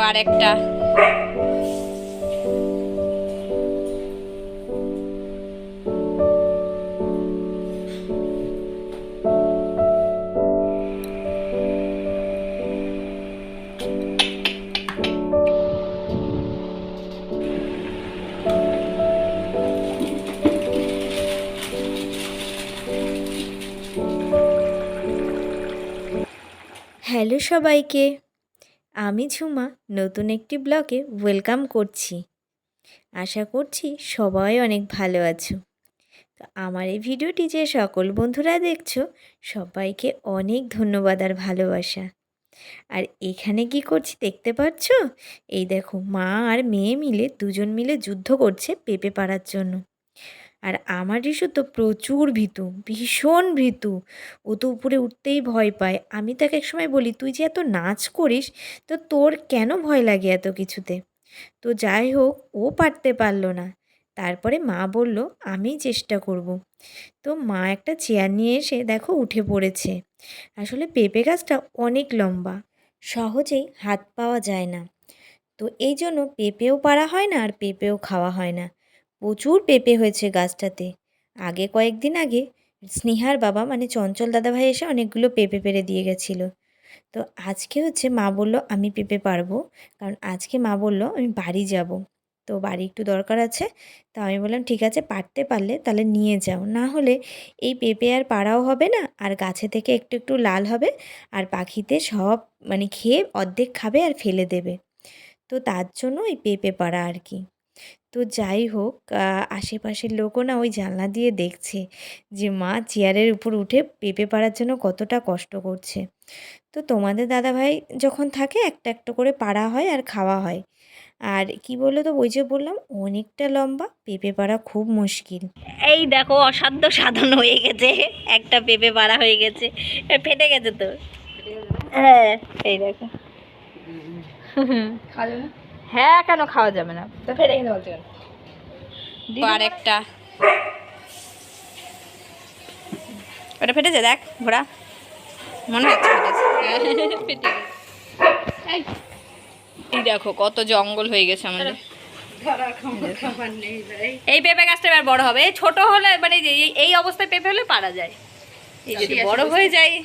আর একটা। হ্যালো সবাইকে। আমি ঝুমা, নতুন একটি ব্লগে ওয়েলকাম করছি। আশা করছি সবাই অনেক ভালো আছো। তো আমার এই ভিডিওটি যে সকল বন্ধুরা দেখছ, সবাইকে অনেক ধন্যবাদ আর ভালোবাসা। আর এখানে কি করছি দেখতে পাচ্ছ? এই দেখো, মা আর মেয়ে মিলে দুজন মিলে যুদ্ধ করছে পেঁপে পাড়ার জন্য। আর আমার রিশু তো প্রচুর ভীতু, ভীষণ ভীতু। ও তো উপরে উঠতেই ভয় পায়। আমি তাকে একসময় বলি, তুই যে এত নাচ করিস, তো তোর কেন ভয় লাগে এত কিছুতে? তো যাই হোক, ও পারতে পারল না। তারপরে মা বলল আমি চেষ্টা করব। তো মা একটা চেয়ার নিয়ে এসে দেখো উঠে পড়েছে। আসলে পেঁপে গাছটা অনেক লম্বা, সহজেই হাত পাওয়া যায় না। তো এই জন্য পেঁপেও পাড়া হয় না আর পেঁপেও খাওয়া হয় না। প্রচুর পেঁপে হয়েছে গাছটাতে। আগে কয়েকদিন আগে স্নেহার বাবা মানে চঞ্চল দাদাভাই এসে অনেকগুলো পেঁপে পেরে দিয়ে গেছিল। তো আজকে হচ্ছে মা বলল, আমি পেঁপে পারব। কারণ আজকে মা বলল, আমি বাড়ি যাব। তো বাড়ি একটু দরকার আছে। তো আমি বললাম, ঠিক আছে, পারতে পারলে তাহলে নিয়ে যাও। না হলে এই পেঁপে আর পাড়াও হবে না, আর গাছে থেকে একটু একটু লাল হবে, আর পাখিতে সব মানে খেয়ে অর্ধেক খাবে আর ফেলে দেবে। তো তার জন্য এই পেঁপে পাড়া আর কি। তো যাই হোক আশেপাশের লোকও না ওই জানলা দিয়ে দেখছে যে মা চেয়ারের উপর উঠে পেঁপে পাড়ার জন্য কতটা কষ্ট করছে। তো তোমাদের দাদাভাই যখন থাকে একটা একটা করে পাড়া হয় আর খাওয়া হয়। আর কি বলল তো ওই যে বললাম অনেকটা লম্বা পেঁপে পাড়া খুব মুশকিল। এই দেখো অসাধ্য সাধন হয়ে গেছে একটা পেঁপে পাড়া হয়ে গেছে ফেটে গেছে তো। হ্যাঁ এই দেখো। হ্যাঁ কেন খাওয়া যাবে না? তো ফেটে গেছে বলছে আর একটা। ওটা ফেটেছে দেখ ঘোড়া মনে হচ্ছে ফেটেছে। এই। দেখো কত জঙ্গল হয়ে গেছে আমাদের। এই পেঁপে গাছটা এবার বড় হবে। এই ছোট হলে মানে যে এই- এই অবস্থায় পেঁপে হলে পারা যায়। এই যদি বড় হয়ে যায়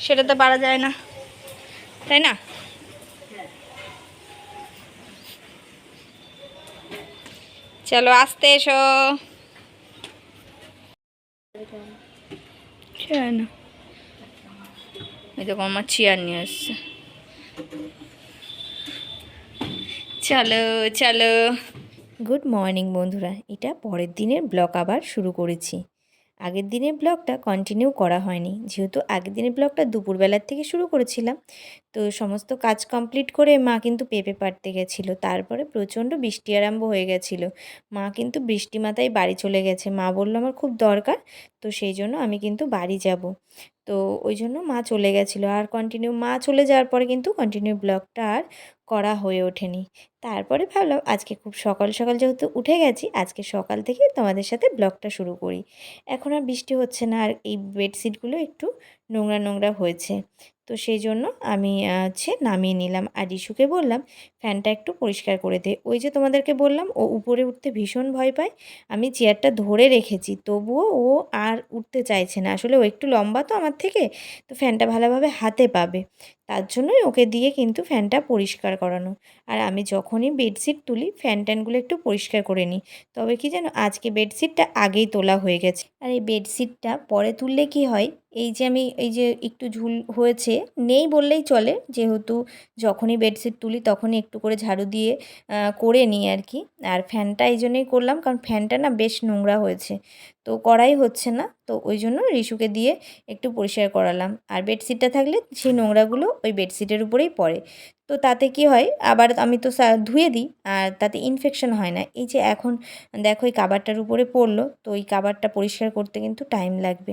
সেটা তো পারা যায় না। তাই না? চলো আসতে এসো। চেয়ার না এই দেখো আমার চেয়ার নিয়ে আসছে। চলো চলো। গুড মর্নিং বন্ধুরা। এটা পরের দিনের ব্লক আবার শুরু করেছি। আগের দিনের ব্লগটা কন্টিনিউ করা হয়নি। যেহেতু আগের দিনের ব্লগটা দুপুরবেলার থেকে শুরু করেছিলাম, তো সমস্ত কাজ কমপ্লিট করে মা কিন্তু পেঁপে পাড়তে গেছিল। তারপরে প্রচণ্ড বৃষ্টি আরম্ভ হয়ে গেছিল। মা কিন্তু বৃষ্টি মাথায় বাড়ি চলে গেছে। মা বলল, আমার খুব দরকার, তো সেই জন্য আমি কিন্তু বাড়ি যাব। তো ওই জন্য মা চলে গেছিল। আর কন্টিনিউ মা চলে যাওয়ার পরে কিন্তু কন্টিনিউ ব্লগটা আর করা হয়ে ওঠেনি। তারপরে ভাবলাম আজকে খুব সকাল সকাল যেহেতু উঠে গেছি, আজকে সকাল থেকে তোমাদের সাথে ব্লগটা শুরু করি। এখন আর বৃষ্টি হচ্ছে না, আর এই বেডশিটগুলো একটু নোংরা নোংরা হয়েছে। তো সেই জন্য আমি হচ্ছে নামিয়ে নিলাম। আর ইস্যুকে বললাম, ফ্যানটা একটু পরিষ্কার করে দে। ওই যে তোমাদেরকে বললাম, ও উপরে উঠতে ভীষণ ভয় পায়। আমি চেয়ারটা ধরে রেখেছি, তবুও ও আর উঠতে চাইছে না। আসলে ও একটু লম্বা তো আমার থেকে, তো ফ্যানটা ভালোভাবে হাতে পাবে। তার জন্যই ওকে দিয়ে কিন্তু ফ্যানটা পরিষ্কার করানো। আর আমি যখনই বেডশিট তুলি, ফ্যান ট্যানগুলো একটু পরিষ্কার করে নিই। তবে কি জানো, আজকে বেডশিটটা আগেই তোলা হয়ে গেছে। আর এই বেডশিটটা পরে তুললে কি হয়, এই যে আমি এই যে একটু ঝুল হয়েছে, নেই বললেই চলে। যেহেতু যখনই বেডশিট তুলি তখনই একটু করে ঝাড়ু দিয়ে করে নিই আর কি আর ফ্যানটা এই জন্যই করলাম, কারণ ফ্যানটা না বেশ নোংরা হয়েছে। তো করাই হচ্ছে না, তো ওই জন্য রিশুকে দিয়ে একটু পরিষ্কার করালাম। আর বেডশিটটা থাকলে সেই নোংরাগুলো ওই বেডশিটের উপরেই পড়ে। তো তাতে কি হয়, আবার আমি তো ধুয়ে দিই, আর তাতে ইনফেকশন হয় না। এই যে এখন দেখো এই কাবারটার উপরে পড়ল, তো ওই কাবারটা পরিষ্কার করতে কিন্তু টাইম লাগবে।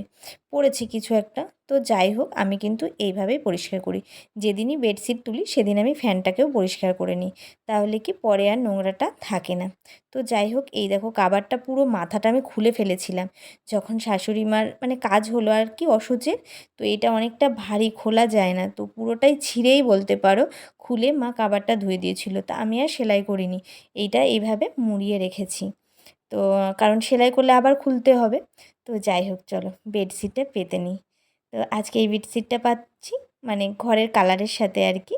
পড়েছে কিছু একটা। তো যাই হোক, আমি কিন্তু এইভাবেই পরিষ্কার করি। যেদিনই বেডশিট তুলি, সেদিন আমি ফ্যানটাকেও পরিষ্কার করে নিই। তাহলে কি পরে আর নোংরাটা থাকে না। তো যাই হোক, এই দেখো কাবারটা পুরো মাথাটা আমি খুলে ফেলেছিলাম। যখন শাশুড়ি মার মানে কাজ হলো আর কি অসুচের তো এটা অনেকটা ভারী খোলা যায় না। তো পুরোটাই ছিঁড়েই বলতে পারো, খুলে মা কাবারটা ধুয়ে দিয়েছিল। তা আমি আর সেলাই করিনি। এইটা এইভাবে মুড়িয়ে রেখেছি। তো কারণ সেলাই করলে আবার খুলতে হবে। তো যাই হোক, চলো বেডশিটটা পেতে নিই। তো আজকে এই বেডশিটটা পাচ্ছি মানে ঘরের কালারের সাথে আর কি।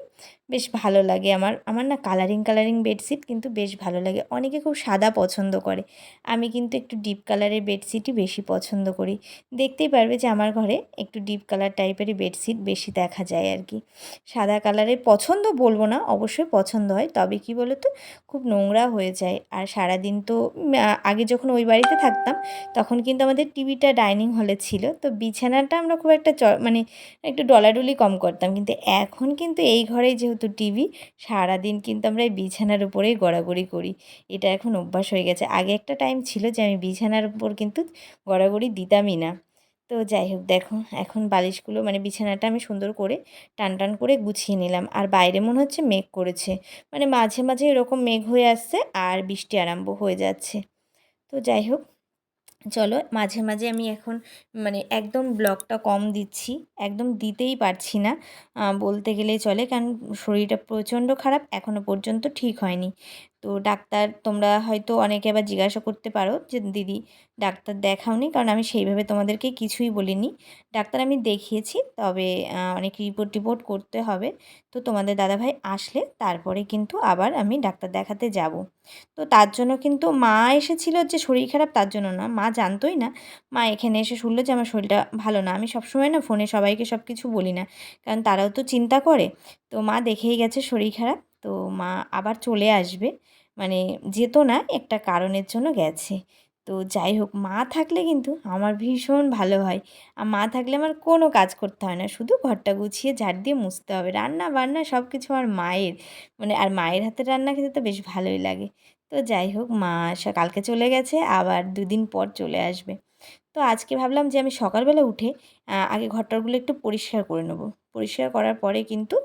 বেশ ভালো লাগে আমার। আমার না কালারিং কালারিং বেডশিট কিন্তু বেশ ভালো লাগে। অনেকে খুব সাদা পছন্দ করে। আমি কিন্তু একটু ডিপ কালারের বেডশিটই বেশি পছন্দ করি। দেখতেই পারবে যে আমার ঘরে একটু ডিপ কালার টাইপেরই বেডশিট বেশি দেখা যায় আর কি। সাদা কালারের পছন্দ বলব না, অবশ্যই পছন্দ হয়। তবে কি বলো তো খুব নোংরা হয়ে যায়। আর সারাদিন তো আগে যখন ওই বাড়িতে থাকতাম, তখন কিন্তু আমাদের টিভিটা ডাইনিং হলে ছিল। তো বিছানাটা আমরা খুব একটা মানে একটু ডলাডলি কম করতাম। কিন্তু এখন কিন্তু এই ঘরে যেহেতু টিভি। সারাদিন কিন্তু আমরা এই বিছানার উপরেই গড়াগড়ি করি। এটা এখন অভ্যাস হয়ে গেছে। আগে একটা টাইম ছিল যে আমি বিছানার উপর কিন্তু গড়াগড়ি দিতামই না। তো যাই হোক, দেখো, এখন বালিশগুলো মানে বিছানাটা আমি সুন্দর করে টান টান করে গুছিয়ে নিলাম। আর বাইরে মনে হচ্ছে মেঘ করেছে। মানে মাঝে মাঝে এরকম মেঘ হয়ে আসছে আর বৃষ্টি আরম্ভ হয়ে যাচ্ছে। তো যাই হোক চলো মাঝে মাঝে আমি এখন মানে একদম ব্লকটা কম দিচ্ছি, একদম দিতেই পারছি না। বলতে গেলে চলে, কারণ শরীরটা প্রচণ্ড খারাপ এখনও পর্যন্ত ঠিক হয়নি। তো ডাক্তার তোমরা হয়তো অনেকে আবার জিজ্ঞাসা করতে পারো যে, দিদি, ডাক্তার দেখাওনি? কারণ আমি সেইভাবে তোমাদেরকে কিছুই বলিনি। ডাক্তার আমি দেখিয়েছি, তবে অনেক রিপোর্ট টিপোর্ট করতে হবে। তো তোমাদের দাদাভাই আসলে তারপরে কিন্তু আবার আমি ডাক্তার দেখাতে যাব। তো তার জন্য কিন্তু মা এসেছিল যে, শরীর খারাপ তার জন্য না। মা জানতোই না। মা এখানে এসে শুনলো যে, আমার শরীরটা ভালো না। আমি সবসময় না ফোনে সবাইকে সব কিছু বলি না, কারণ তারাও তো চিন্তা করে। তো মা দেখেই গেছে শরীর খারাপ। তো মা আবার চলে আসবে। মানে যেত না একটা কারণের জন্য গেছে। তো যাই হোক, মা থাকলে কিন্তু আমার ভীষণ ভালো হয়। আর মা থাকলে আমার কোনো কাজ করতে হয় না, শুধু ঘরটা গুছিয়ে ঝাড় দিয়ে মুছতে হবে। রান্না বান্না সব কিছু আমার মায়ের মানে আর মায়ের হাতে রান্না খেতে তো বেশ ভালোই লাগে। তো যাই হোক, মা কালকে চলে গেছে, আবার দুদিন পর চলে আসবে। তো আজকে ভাবলাম যে আমি সকালবেলা উঠে আগে ঘরটারগুলো একটু পরিষ্কার করে নেব। পরিষ্কার করার পরে কিন্তু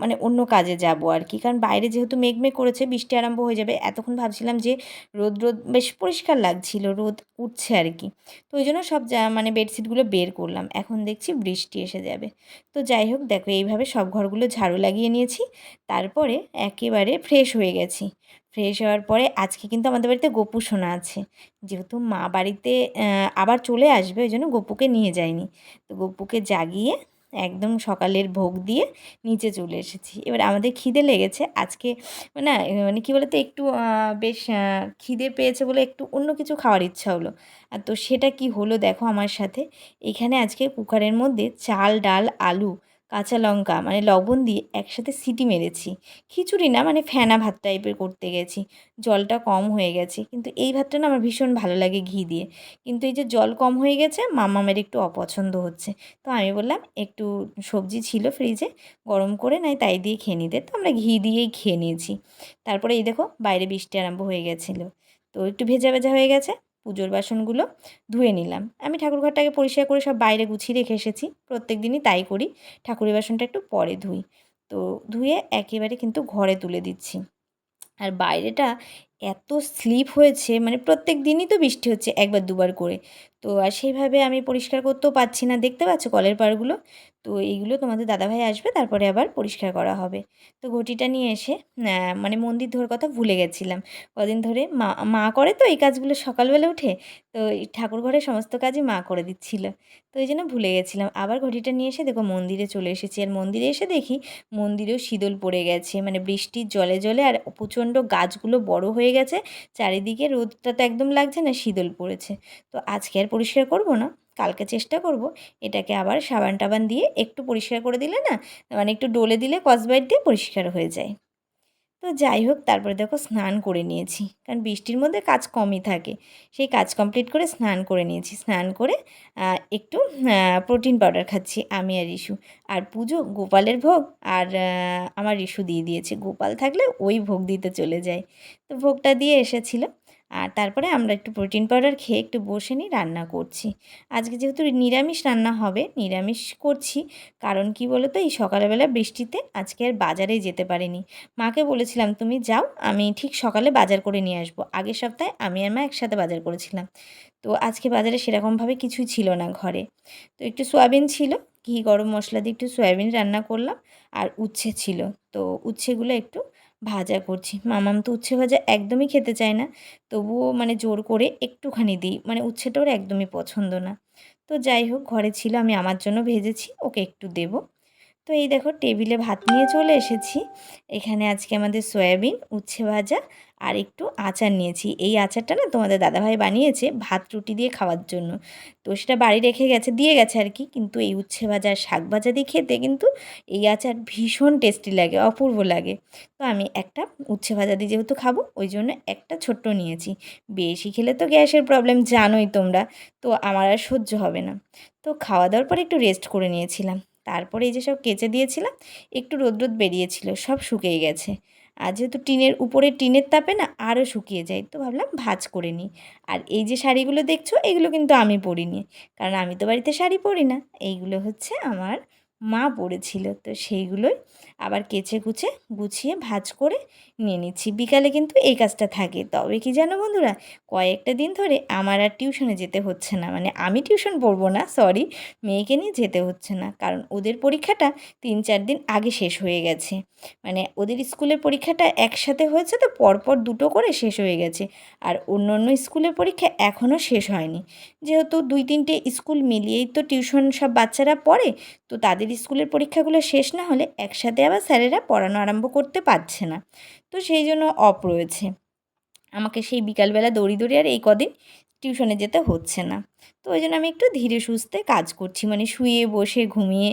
মানে অন্য কাজে যাব আর কি। কারণ বাইরে যেহেতু মেঘমেঘ করেছে, বৃষ্টি আরম্ভ হয়ে যাবে, এতক্ষণ ভাবছিলাম যে রোদ রোদ বেশ পরিষ্কার লাগছিল, রোদ উঠছে আর কি। তো ওই জন্য সব যা মানে বেডশিটগুলো বের করলাম। এখন দেখছি বৃষ্টি এসে যাবে। তো যাই হোক, দেখো এইভাবে সব ঘরগুলো ঝাড়ু লাগিয়ে নিয়েছি। তারপরে একেবারে ফ্রেশ হয়ে গেছি। ফ্রেশ হওয়ার পরে আজকে কিন্তু আমাদের বাড়িতে গোপু আছে। যেহেতু মা বাড়িতে আবার চলে আসবে, ওই জন্য গপুকে নিয়ে যায়নি তো গপুকে জাগিয়ে একদম সকালের ভোগ দিয়ে নিচে চলে এসেছি। এবার আমাদের খিদে লেগেছে। আজকে না মানে কী বলতো, একটু বেশ খিদে পেয়েছে বলে একটু অন্য কিছু খাওয়ার ইচ্ছা হলো। আর তো সেটা কি হলো দেখো আমার সাথে। এখানে আজকে কুকারের মধ্যে চাল, ডাল, আলু কাঁচা লঙ্কা মানে লবণ দিয়ে একসাথে সিটি মেরেছি। খিচুড়ি না মানে ফেনা ভাত টাইপের করতে গেছি। জলটা কম হয়ে গেছে, কিন্তু এই ভাতটা না আমার ভীষণ ভালো লাগে ঘি দিয়ে। কিন্তু এই যে জল কম হয়ে গেছে, মামামের একটু অপছন্দ হচ্ছে। তো আমি বললাম, একটু সবজি ছিল ফ্রিজে গরম করে নাই, তাই দিয়ে খেয়ে নিতে তো আমরা ঘি দিয়েই খেয়ে নিয়েছি। তারপরে এই দেখো, বাইরে বৃষ্টি আরম্ভ হয়ে গেছিল। তো একটু ভেজা ভেজা হয়ে গেছে পুজোর বাসনগুলো ধুয়ে নিলাম। আমি ঠাকুরঘরটাকে পরিষ্কার করে সব বাইরে গুছিয়ে রেখে এসেছি। প্রত্যেক দিনই তাই করি। ঠাকুরের বাসনটা একটু পরে ধুই। তো ধুয়ে একেবারে কিন্তু ঘরে তুলে দিচ্ছি। আর বাইরেটা এত স্লিপ হয়েছে মানে প্রত্যেক দিনই তো বৃষ্টি হচ্ছে একবার দুবার করে। তো আর সেইভাবে আমি পরিষ্কার করতেও পারছি না। দেখতে পাচ্ছ কলের পাড়গুলো? তো এইগুলো তোমাদের দাদাভাই আসবে, তারপরে আবার পরিষ্কার করা হবে। তো ঘটিটা নিয়ে এসে মানে মন্দির ধোয়ার কথা ভুলে গেছিলাম। কদিন ধরে মা মা করে তো এই কাজগুলো সকালবেলা উঠে, তো ঠাকুর ঘরের সমস্ত কাজই মা করে দিচ্ছিল। তো এই জন্য ভুলে গেছিলাম। আবার ঘটিটা নিয়ে এসে দেখো মন্দিরে চলে এসেছি। আর মন্দিরে এসে দেখি মন্দিরেও শীতল পড়ে গেছে মানে বৃষ্টির জলে জলে আর প্রচণ্ড গাছগুলো বড় হয়ে গেছে। চারিদিকে রোদটা তো একদম লাগছে না, শীতল পড়েছে। তো আজকে আর পরিষ্কার করব না। কালকে চেষ্টা করব এটাকে আবার সাবান টাবান দিয়ে একটু পরিষ্কার করে দিলে না মানে একটু ডলে দিলে কসবাইট দিয়ে পরিষ্কার হয়ে যায়। তো যাই হোক, তারপরে দেখো স্নান করে নিয়েছি, কারণ বৃষ্টির মধ্যে কাজ কমই থাকে। সেই কাজ কমপ্লিট করে স্নান করে নিয়েছি। স্নান করে একটু প্রোটিন পাউডার খাচ্ছি আমি আর রিশু। আর পুজো গোপালের ভোগ আর আমার রিশু দিয়ে দিয়েছে। গোপাল থাকলে ওই ভোগ দিতে চলে যায়। তো ভোগটা দিয়ে এসেছিল। আর তারপরে আমরা একটু প্রোটিন পাউডার খেয়ে একটু বসে নিই রান্না করছি। আজকে যেহেতু নিরামিষ রান্না হবে, নিরামিষ করছি, কারণ কি বলো তো এই সকালবেলা বৃষ্টিতে আজকে আর বাজারে যেতে পারিনি। মাকে বলেছিলাম, তুমি যাও, আমি ঠিক সকালে বাজার করে নিয়ে আসব। আগের সপ্তাহে আমি আর মা একসাথে বাজার করেছিলাম। তো আজকে বাজারে সেরকমভাবে কিছুই ছিল না ঘরে। তো একটু সোয়াবিন ছিল, ঘি, গরম মশলা দিয়ে একটু সয়াবিন রান্না করলাম, আর উচ্ছে ছিল। তো উচ্ছেগুলো একটু ভাজা করছি। মামাম তো উচ্ছে ভাজা একদমই খেতে চায় না। তবুও মানে জোর করে একটুখানি দিই। মানে উচ্ছেটা ওর একদমই পছন্দ না। তো যাই হোক, ঘরে ছিল, আমি আমার জন্য ভেজেছি, ওকে একটু দেবো। তো এই দেখো টেবিলে ভাত নিয়ে চলে এসেছি। এখানে আজকে আমাদের সয়াবিন, উচ্ছে ভাজা আর একটু আচার নিয়েছি। এই আচারটা না তোমাদের দাদাভাই বানিয়েছে ভাত রুটি দিয়ে খাওয়ার জন্য। তো সেটা বাড়ি রেখে গেছে, দিয়ে গেছে আর কি। কিন্তু এই উচ্ছে ভাজা শাক ভাজা দিয়ে খেতে কিন্তু এই আচার ভীষণ টেস্টি লাগে, অপূর্ব লাগে। তো আমি একটা উচ্ছে ভাজা দিয়ে যেহেতু খাব, ওই জন্য একটা ছোট্ট নিয়েছি। বেশি খেলে তো গ্যাসের প্রবলেম জানোই তোমরা। তো আমার আর সহ্য হবে না। তো খাওয়া দাওয়ার পর একটু রেস্ট করে নিয়েছিলাম। তারপরে এই যে সব কেচে দিয়েছিলাম, একটু রোদ রোদ বেরিয়েছিল, সব শুকিয়ে গেছে। আর যেহেতু টিনের উপরে টিনের তাপে না, আরও শুকিয়ে যায়, তো ভাবলাম ভাজ করে নিই। আর এই যে শাড়িগুলো দেখছ, এগুলো কিন্তু আমি পরিনি। কারণ আমি তো বাড়িতে শাড়ি পরি না, এইগুলো হচ্ছে আমার মা পরেছিল তো সেইগুলোই আবার কেচে কুচে গুছিয়ে ভাজ করে নিয়ে নিচ্ছি। বিকালে কিন্তু এই কাজটা থাকে। তবে কি জানো বন্ধুরা? কয়েকটা দিন ধরে আমার আর টিউশনে যেতে হচ্ছে না। মানে আমি টিউশন পড়ব না সরি মেয়েকে নিয়ে যেতে হচ্ছে না। কারণ ওদের পরীক্ষাটা তিন চার দিন আগে শেষ হয়ে গেছে। মানে ওদের স্কুলের পরীক্ষাটা একসাথে হয়েছে তো পরপর দুটো করে শেষ হয়ে গেছে। আর অন্য অন্য স্কুলের পরীক্ষা এখনও শেষ হয়নি। যেহেতু দুই তিনটে স্কুল মিলিয়েই তো টিউশন সব বাচ্চারা পড়ে, তো তাদের স্কুলের পরীক্ষাগুলো শেষ না হলে একসাথে আবার স্যারেরা পড়ানো আরম্ভ করতে পারছে না। তো সেই জন্য অফ রয়েছে। আমাকে সেই বিকালবেলা দৌড়ি দৌড়ি আর এই কদিন টিউশনে যেতে হচ্ছে না। তো ওই জন্য আমি একটু ধীরে সুস্থে কাজ করছি। মানে শুয়ে, বসে, ঘুমিয়ে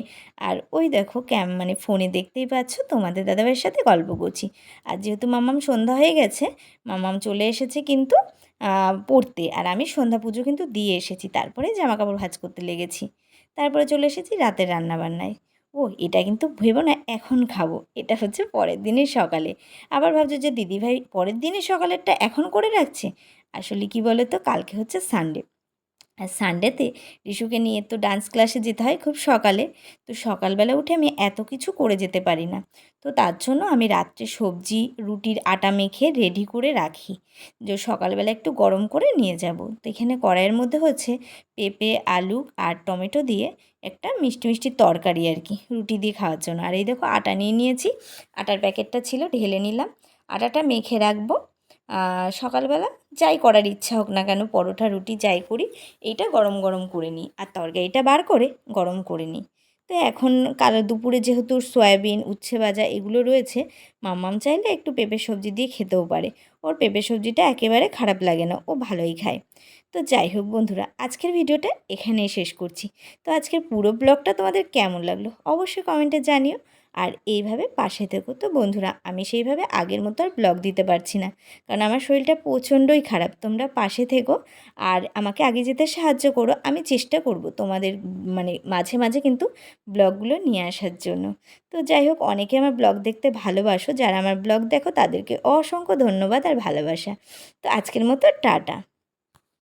আর ওই দেখো ক্যাম মানে ফোনে দেখতেই পাচ্ছ, তোমাদের দাদাভাইয়ের সাথে গল্প করছি। আর যেহেতু মামাম সন্ধ্যা হয়ে গেছে, মামাম চলে এসেছে কিন্তু পড়তে। আর আমি সন্ধ্যা পুজো কিন্তু দিয়ে এসেছি। তারপরে জামা কাপড় ভাজ করতে লেগেছি। তারপরে চলে এসেছি রাতের রান্নাবান্নায়। ও এটা কিন্তু ভেবো না, এখন খাব। এটা হচ্ছে পরের দিনের সকালে। আবার ভাবছ যে দিদিভাই পরের দিনের সকালেরটা এখন করে রাখছে? আসলে কি বলো তো কালকে হচ্ছে সানডে আর সানডেতে রিশুকে নিয়ে তো ডান্স ক্লাসে যেতে হয় খুব সকালে। তো সকালবেলা উঠে আমি এত কিছু করে যেতে পারি না। তো তার জন্য আমি রাত্রে সবজি, রুটির আটা মেখে রেডি করে রাখি। যে সকালবেলা একটু গরম করে নিয়ে যাব। তো এখানে কড়াইয়ের মধ্যে হচ্ছে পেঁপে, আলু আর টমেটো দিয়ে একটা মিষ্টি মিষ্টি তরকারি আর কি, রুটি দিয়ে খাওয়ার জন্য। আর এই দেখো আটা নিয়ে নিয়েছি। আটার প্যাকেটটা ছিল, ঢেলে নিলাম। আটাটা মেখে রাখব। সকালবেলা যাই করার ইচ্ছা হোক না কেন, পরোটা, রুটি যাই করি, এইটা গরম গরম করে নিই। আর তরকারিটা বার করে গরম করে নিই। তো এখন কাল দুপুরে যেহেতু সয়াবিন, উচ্ছে ভাজা এগুলো রয়েছে, মাম্মাম চাইলে একটু পেঁপে সবজি দিয়ে খেতেও পারে। ওর পেঁপে সবজিটা একেবারে খারাপ লাগে না, ও ভালোই খায়। তো যাই হোক বন্ধুরা, আজকের ভিডিওটা এখানেই শেষ করছি। তো আজকের পুরো ব্লগটা তোমাদের কেমন লাগল অবশ্যই কমেন্টে জানিও। আর এইভাবে পাশে থেকো। তো বন্ধুরা, আমি সেইভাবে আগের মতো আর ব্লগ দিতে পারছি না। কারণ আমার শরীরটা প্রচণ্ডই খারাপ। তোমরা পাশে থেকো আর আমাকে আগে যেতে সাহায্য করো। আমি চেষ্টা করব তোমাদের মানে মাঝে মাঝে কিন্তু ব্লগগুলো নিয়ে আসার জন্য। তো যাই হোক, অনেকে আমার ব্লগ দেখতে ভালোবাসো। যারা আমার ব্লগ দেখো, তাদেরকে অসংখ্য ধন্যবাদ আর ভালোবাসা। তো আজকের মতো টাটা।